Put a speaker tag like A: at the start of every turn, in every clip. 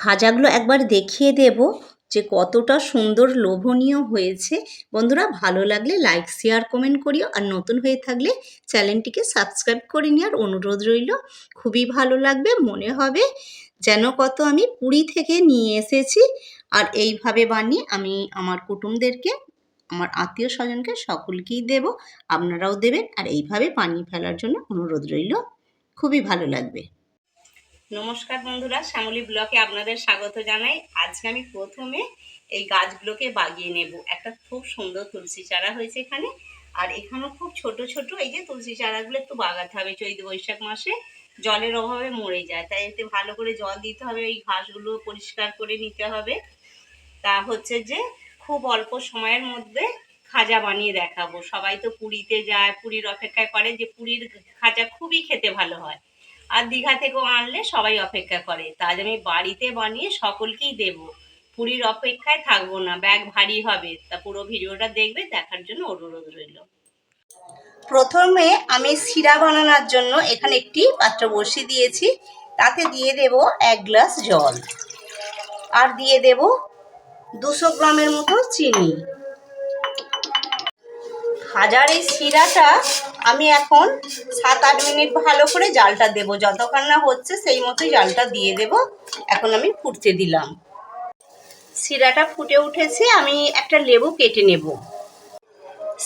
A: খাজাগুলো একবার দেখিয়ে দেব যে কতটা সুন্দর লোভনীয় হয়েছে। বন্ধুরা, ভালো লাগলে লাইক শেয়ার কমেন্ট করিও আর নতুন হয়ে থাকলে চ্যানেলটিকে সাবস্ক্রাইব করে নেওয়ার অনুরোধ রইল, খুবই ভালো লাগবে, মনে হবে যেন কত আমি পুরী থেকে নিয়ে এসেছি। আর এইভাবে বানিয়ে আমি আমার কুটুমদেরকে, আমার আত্মীয় স্বজনকে সকলকেই দেব, আপনারাও দেবেন। আর এইভাবে বানিয়ে ফেলার জন্য অনুরোধ রইল, খুবই ভালো লাগবে। নমস্কার বন্ধুরা, শ্যামলী ব্লকে আপনাদের স্বাগত জানাই। আজকে আমি প্রথমে এই গাছগুলোকে বাগিয়ে নেব। একটা খুব সুন্দর তুলসী চারা হয়েছে এখানে। আর এখানেও খুব ছোট ছোট এই যে তুলসী চারাগুলো একটু বাগাতে হবে। চৈত বৈশাখ মাসে জলের অভাবে মরে যায়। তাই এতে ভালো করে জল দিতে হবে এই ঘাসগুলো পরিষ্কার করে নিতে হবে। তা হচ্ছে যে খুব অল্প সময়ের মধ্যে খাজা বানিয়ে দেখাবো। সবাই তো পুরীতে যায়, পুরীর অপেক্ষায় করে যে পুরীর খাজা খুবই খেতে ভালো হয়। আর দীঘা থেকেও আনলে সবাই অপেক্ষা করে। তা আজ আমি বাড়িতে বানিয়ে সকলকেই দেব। পুরীর অপেক্ষায় থাকব না, ব্যাগ ভারী হবে। তা পুরো ভিডিওটা দেখবে, দেখার জন্য অনুরোধ রইল। প্রথমে আমি শিরা বানানোর জন্য এখানে একটি পাত্র বসিয়ে দিয়েছি। তাতে দিয়ে দেব এক গ্লাস জল। আর দিয়ে দেব দুশো গ্রামের মতো চিনি। হাজার এই শিরাটা আমি এখন সাত আট মিনিট ভালো করে জালটা দেব। যতক্ষণ না হচ্ছে সেই মতোই জালটা দিয়ে দেব। এখন আমি ফুটতে দিলাম। শিরাটা ফুটে উঠেছে, আমি একটা লেবু কেটে নেব।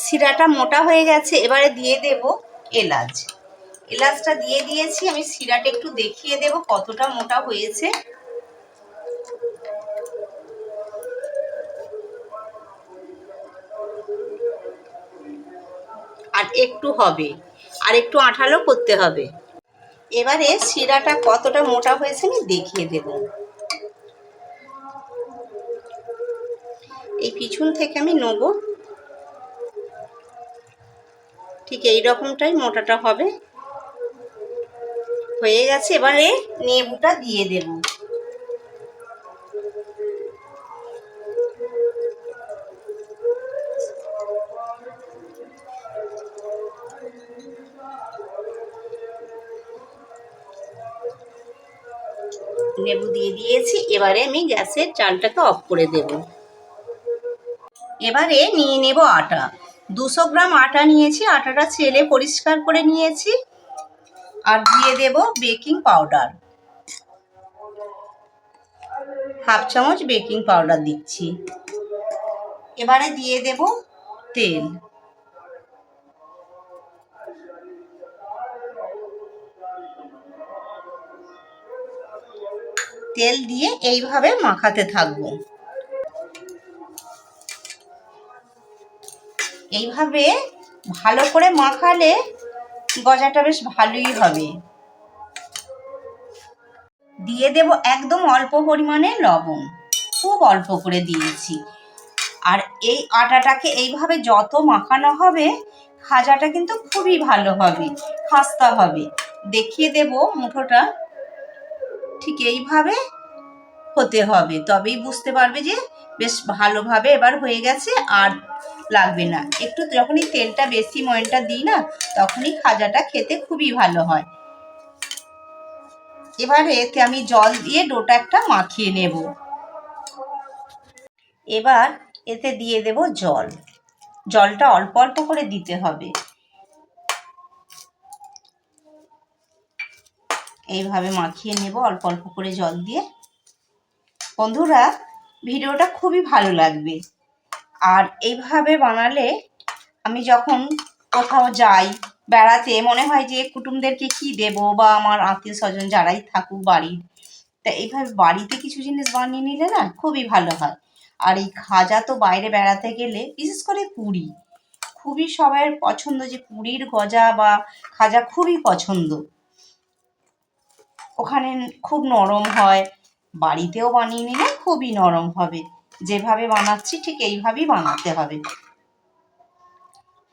A: শিরাটা মোটা হয়ে গেছে, এবারে দিয়ে দেব এলাচ। এলাচটা দিয়ে দিয়েছি, আমি শিরাটা একটু দেখিয়ে দেব কতটা মোটা হয়েছে। একটু হবে আর একটু আঠালো করতে হবে। এবারে শিরাটা কতটা মোটা হয়েছে আমি দেখিয়ে দেব। এই পিছন থেকে আমি নেব। ঠিক এই রকমটাই মোটাটা হবে। হয়ে গেছে, এবারে নেবুটা দিয়ে দেব। লেবু দিয়ে দিয়েছি, এবারে আমি গ্যাসের চালটাকে অফ করে দেব। এবারে নিয়ে নেব আটা। দুশো গ্রাম আটা নিয়েছি, আটাটা ছেলে পরিষ্কার করে নিয়েছি, আর দিয়ে দেব বেকিং পাউডার। হাফ চামচ বেকিং পাউডার দিচ্ছি। এবারে দিয়ে দেব তেল। তেল দিয়ে এইভাবে মাখাতে থাকব। এইভাবে ভালো করে মাখালে গজাটা বেশ ভালোই হবে। দিয়ে দেব একদম অল্প পরিমাণে লবণ। খুব অল্প করে দিয়েছি। আর এই আটাটাকে এইভাবে যত মাখানো হবে খাজাটা কিন্তু খুবই ভালো হবে, খাস্তা হবে। দেখিয়ে দেব মুঠোটা। ঠিক এইভাবে হতে হবে। তবেই বুঝতে পারবে যে বেশ ভালোভাবে এবার হয়ে গেছে আর লাগবে না। একটু যখনই তেলটা বেশি ময়নটা দিই না, তখনই খাজাটা খেতে খুবই ভালো হয়। এবারে এতে আমি জল দিয়ে ডোটা একটা মাখিয়ে নেব। এবার এতে দিয়ে দেব জল। জলটা অল্প অল্প করে দিতে হবে। এইভাবে মাখিয়ে নেব, অল্প অল্প করে জল দিয়ে। বন্ধুরা, ভিডিওটা খুবই ভালো লাগবে। আর এইভাবে বানালে আমি যখন কোথাও যাই, বেড়াতে, মনে হয় যে কুটুমদেরকে কি দেব বা আমার আত্মীয় স্বজন যারাই থাকুক বাড়ির তা এইভাবে বাড়িতে কিছু জিনিস বানিয়ে নিলে না খুবই ভালো হয়। আর এই খাজা তো বাইরে বেড়াতে গেলে, বিশেষ করে পুরী, খুবই সবাইয়ের পছন্দ যে পুরীর গজা বা খাজা খুবই পছন্দ। ওখানে খুব নরম হয়। বাড়িতেও বানিয়ে নিলে খুবই নরম হবে। যেভাবে বানাচ্ছি ঠিক এইভাবেই বানাতে হবে।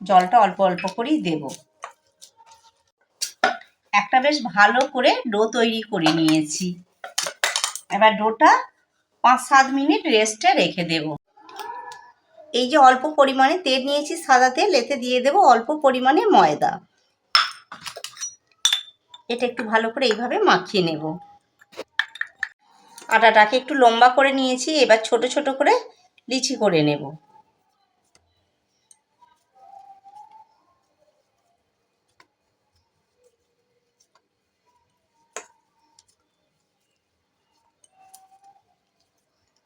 A: জলটা অল্প অল্প করেই দেব। একটা বেশ ভালো করে ডো তৈরি করে নিয়েছি। এবার ডোটা পাঁচ সাত মিনিট রেস্টে রেখে দেব। এই যে অল্প পরিমাণে তেল নিয়েছি সাদা তেল, এতে দিয়ে দেব অল্প পরিমাণে ময়দা। এটা একটু ভালো করে এইভাবে মাখিয়ে নেব। আটাটাকে একটু লম্বা করে নিয়েছি, এবার ছোট ছোট করে লিচি করে নেব।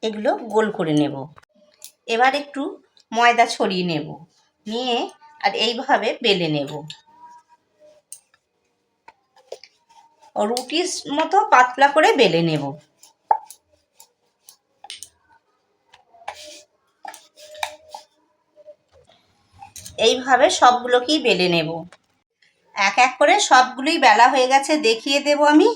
A: এগুলো গোল করে নেব। এবার একটু ময়দা ছড়িয়ে নেব। নিয়ে আর এইভাবে বেলে নেব। রুটির মতো পাতলা করে বেলে নেব। এইভাবে সবগুলোকেই বেলে নেব। এক এক করে সবগুলোই বেলা হয়ে গেছে, দেখিয়ে দেব আমি।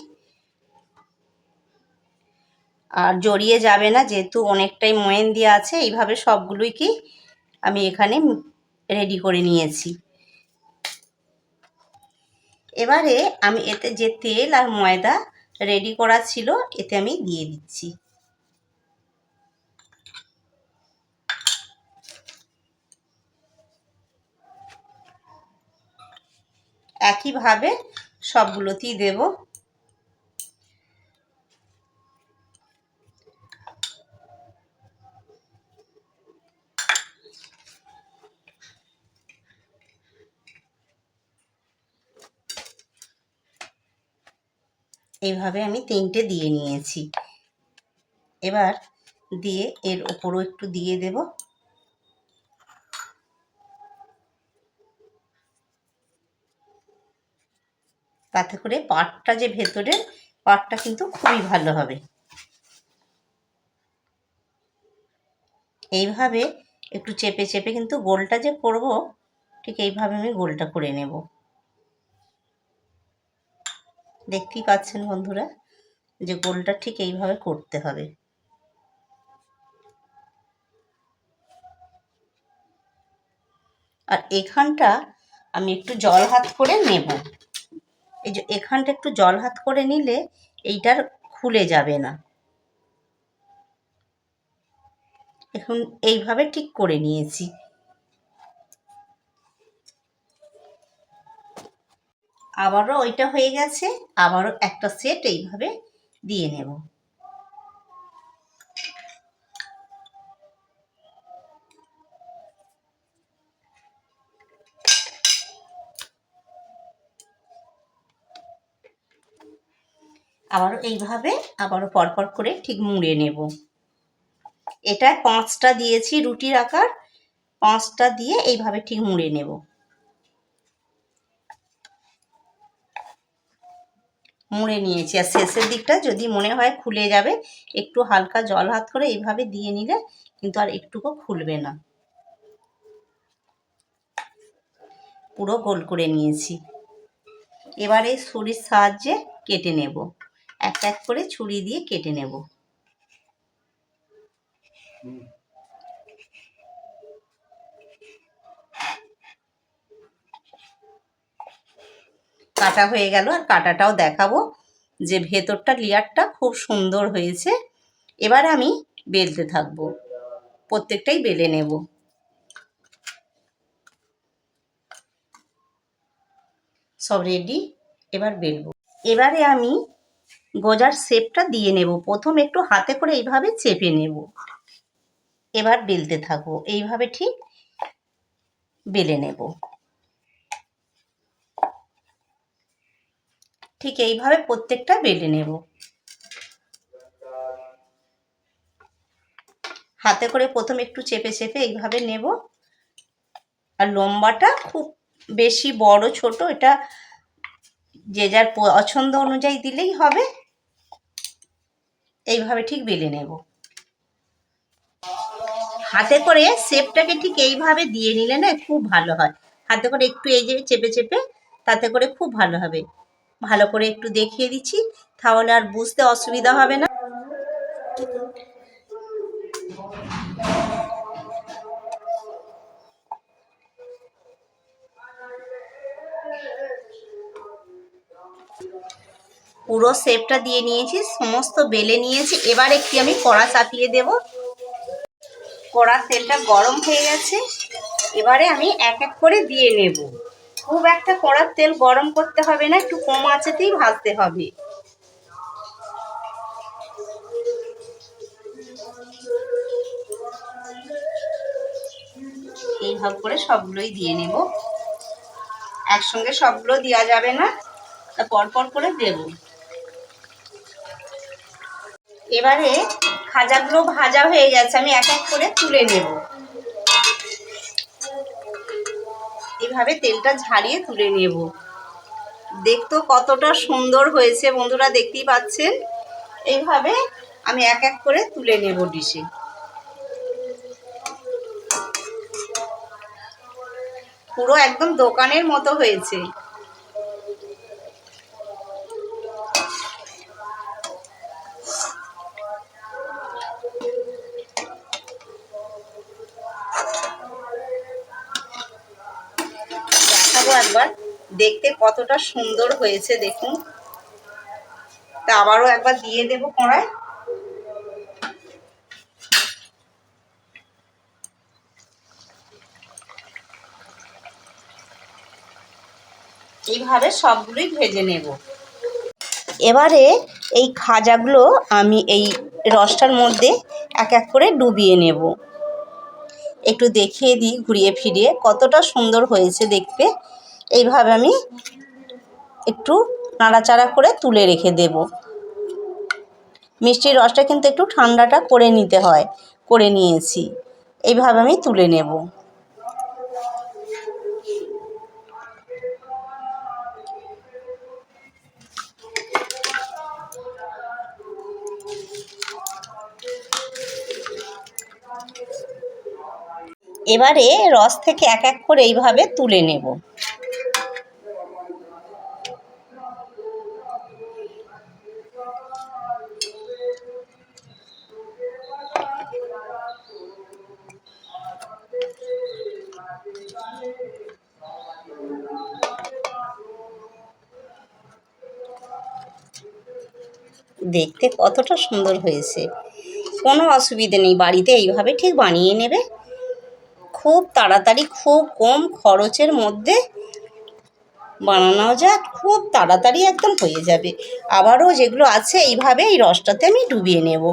A: আর জড়িয়ে যাবে না, যেহেতু অনেকটাই ময়েন দেওয়া আছে, এইভাবে সবগুলোই কি আমি এখানে রেডি করে নিয়েছি। এবারে আমি এতে যে তেল আর ময়দা রেডি করা ছিল, এতে আমি দিয়ে দিচ্ছি। একইভাবে সবগুলোতেই দেব। এইভাবে আমি তিনটে দিয়ে নিয়েছি। এবার দিয়ে এর ওপরও একটু দিয়ে দেব। তাতে করে পাটটা যে ভেতরে পাটটা কিন্তু খুবই ভালো হবে। এইভাবে একটু চেপে চেপে কিন্তু গোলটা যে করব, ঠিক এইভাবে আমি গোলটা করে নেব। দেখতেই পাচ্ছেন বন্ধুরা যে গোলটা ঠিক এইভাবে করতে হবে। আর এখানটা আমি একটু জল হাত করে নেব। এই যে এখানটা একটু জল হাত করে নিলে এইটার খুলে যাবে না। এখন এইভাবে ঠিক করে নিয়েছি। আবারও ওইটা হয়ে গেছে, আবারও একটা সেট এইভাবে দিয়ে নেব। আবারও এইভাবে, আবারও পরপর করে ঠিক মুড়ে নেব। এটা পাঁচটা দিয়েছি রুটির আকার, পাঁচটা দিয়ে এইভাবে ঠিক মুড়ে নেব। মুড়ে নিয়েছি। আর শেষের দিকটা যদি মনে হয় খুলে যাবে, একটু হালকা জল হাত করে এইভাবে দিয়ে নিলে কিন্তু আর একটুকু খুলবে না। পুরো গোল করে নিয়েছি। এবারে ছুরির সাহায্যে কেটে নেব। এক এক করে ছুরি দিয়ে কেটে নেব। কাটা হয়ে গেল আর কাটাটাও দেখাবো যে ভেতরটা লেয়ারটা খুব সুন্দর হয়েছে। এবার আমি বেলতে থাকব, প্রত্যেকটাই বেলে নেব। সব রেডি এবার বেলবো। এবারে আমি গজার শেপটা দিয়ে নেব, প্রথম একটু হাতে করে এইভাবে চেপে নেব। এবার বেলতে থাকব, এইভাবে ঠিক বেলে নেব। ঠিক এইভাবে প্রত্যেকটা বেলে নেব। হাতে করে প্রথম একটু চেপে চেপে এইভাবে নেব। আর লম্বাটা খুব বেশি বড়, ছোট, এটা যে যার পছন্দ অনুযায়ী দিলেই হবে। এইভাবে ঠিক বেলে নেব। হাতে করে শেপটাকে ঠিক এইভাবে দিয়ে নিলে না খুব ভালো হয়। হাতে করে একটু এই যে চেপে চেপে তাতে করে খুব ভালো হবে। ভালো করে একটু দেখিয়ে দিচ্ছি। তাহলে আর বুঝতে অসুবিধা হবে না। পুরো শেপটা দিয়ে নিয়েছি, সমস্ত বেলে নিয়েছি। এবার একটি আমি কড়া চাপিয়ে দেব। কড়া তেলটা গরম হয়ে গেছে। এবারে আমি এক এক করে দিয়ে নেব। খুব একটা কড়ার তেল গরম করতে হবে না, একটু কম আঁচেতেই ভাজতে হবে। এইভাবে করে সবগুলোই দিয়ে নেব। একসঙ্গে সবগুলো দেওয়া যাবে না, তা পরপর করে দেব। এবারে খাজাগুলো ভাজা হয়ে গেছে, আমি এক এক করে তুলে নেব। এভাবে তেলটা ঝাড়িয়ে তুলে নেব। দেখতো কতটা সুন্দর হয়েছে বন্ধুরা, দেখতেই পাচ্ছেন? এইভাবে আমি এক এক করে তুলে নেব ডিশে। পুরো একদম দোকানের মতো হয়েছে। কতটা সুন্দর হয়েছে দেখুন। তা আবারও একবার দিয়ে দেবো কড়াই। এইভাবে সবগুলোই ভেজে নেব। এবারে এই খাজাগুলো আমি এই রসটার মধ্যে এক এক করে ডুবিয়ে নেব। একটু দেখিয়ে দিই, ঘুরিয়ে ফিরিয়ে কতটা সুন্দর হয়েছে দেখতে। এইভাবে আমি একটু নাড়াচাড়া করে তুলে রেখে দেব। মিষ্টির রসটা কিন্তু একটু ঠান্ডাটা করে নিতে হয়, করে নিয়েছি। এইভাবে আমি তুলে নেব। এবারে রস থেকে এক এক করে এইভাবে তুলে নেব। দেখতে কতটা সুন্দর হয়েছে। কোনো অসুবিধে নেই, বাড়িতে এইভাবে ঠিক বানিয়ে নেবে। খুব তাড়াতাড়ি, খুব কম খরচের মধ্যে বানানো যায় খুব তাড়াতাড়ি একদম হয়ে যাবে। আবারও যেগুলো আছে এইভাবে এই রসটাতে আমি ডুবিয়ে নেব।